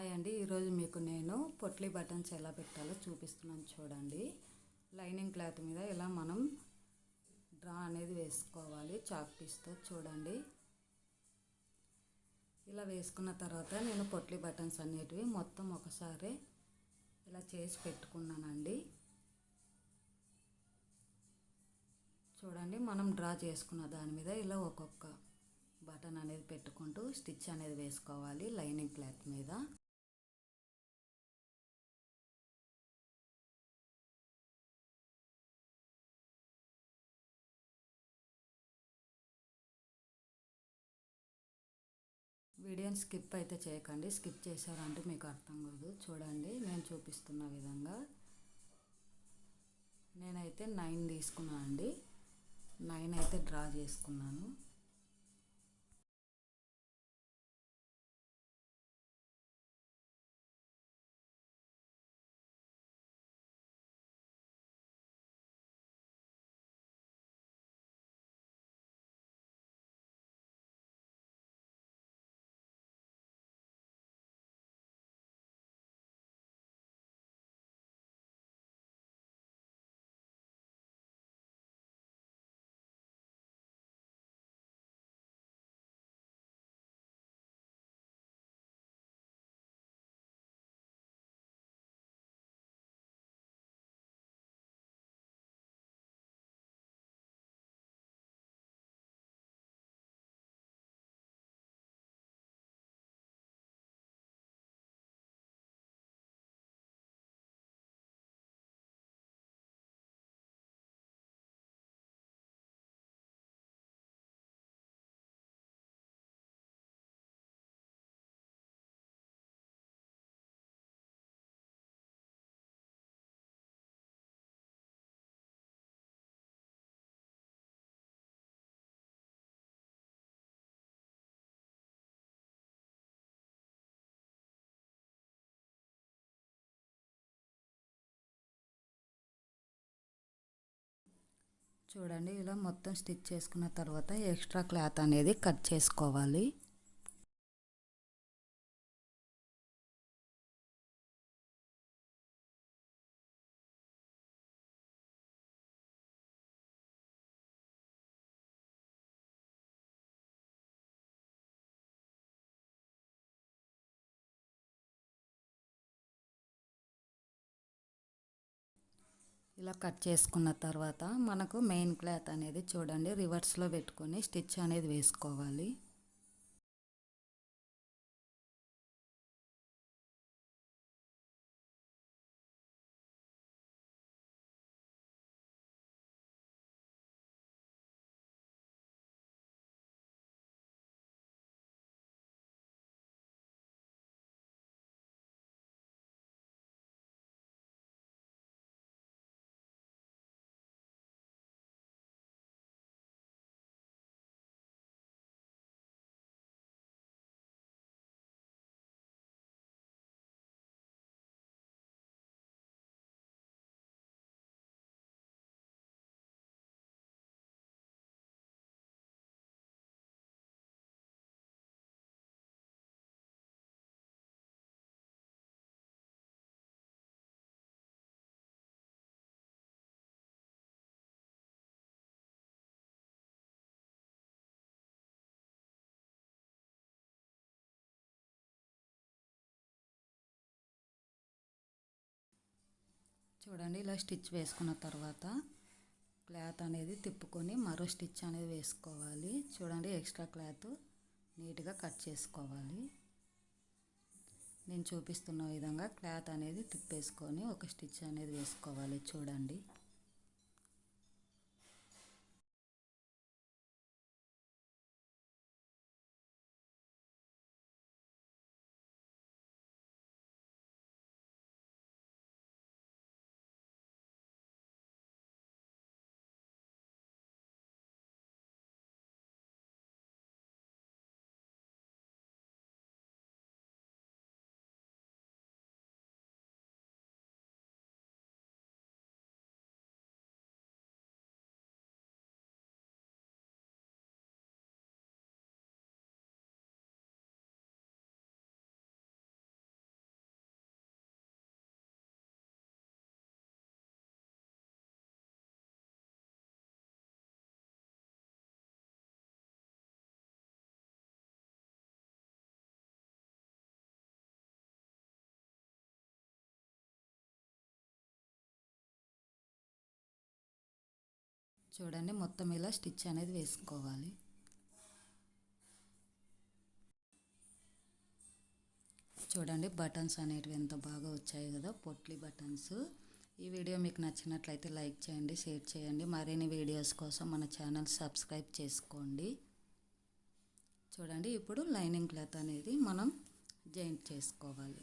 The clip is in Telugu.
హాయ్ అండి. ఈరోజు మీకు నేను పొట్లీ బటన్స్ ఎలా పెట్టాలో చూపిస్తున్నాను చూడండి. లైనింగ్ క్లాత్ మీద ఇలా మనం డ్రా అనేది వేసుకోవాలి చాక్ పీస్తో చూడండి. ఇలా వేసుకున్న తర్వాత నేను పొట్లీ బటన్స్ అనేటివి మొత్తం ఒకసారి ఇలా చేసి పెట్టుకున్నానండి. చూడండి మనం డ్రా చేసుకున్న దాని మీద ఇలా ఒక్కొక్క బటన్ అనేది పెట్టుకుంటూ స్టిచ్ అనేది వేసుకోవాలి లైనింగ్ క్లాత్ మీద. వీడియోని స్కిప్ అయితే చేయకండి. స్కిప్ చేశారంటే మీకు అర్థం కాదు. చూడండి నేను చూపిస్తున్న విధంగా. నేనైతే నైన్ తీసుకున్నాను అండి నైన్ అయితే డ్రా చేసుకున్నాను. చూడండి ఇలా మొత్తం స్టిచ్ చేసుకున్న తర్వాత ఎక్స్ట్రా క్లాత్ అనేది కట్ చేసుకోవాలి. ఇలా కట్ చేసుకున్న తర్వాత మనకు మెయిన్ క్లాత్ అనేది చూడండి రివర్స్లో పెట్టుకొని స్టిచ్ అనేది వేసుకోవాలి. చూడండి ఇలా స్టిచ్ వేసుకున్న తర్వాత క్లాత్ అనేది తిప్పుకొని మరో స్టిచ్ అనేది వేసుకోవాలి. చూడండి ఎక్స్ట్రా క్లాత్ నీట్గా కట్ చేసుకోవాలి. నేను చూపిస్తున్న విధంగా క్లాత్ అనేది తిప్పేసుకొని ఒక స్టిచ్ అనేది వేసుకోవాలి. చూడండి. చూడండి మొత్తం ఇలా స్టిచ్ అనేది వేసుకోవాలి. చూడండి బటన్స్ అనేటివి ఎంత బాగా వచ్చాయి కదా పొట్లి బటన్స్. ఈ వీడియో మీకు నచ్చినట్లయితే లైక్ చేయండి షేర్ చేయండి. మరిన్ని వీడియోస్ కోసం మన ఛానల్ సబ్స్క్రైబ్ చేసుకోండి. చూడండి ఇప్పుడు లైనింగ్ క్లాత్ అనేది మనం జాయింట్ చేసుకోవాలి.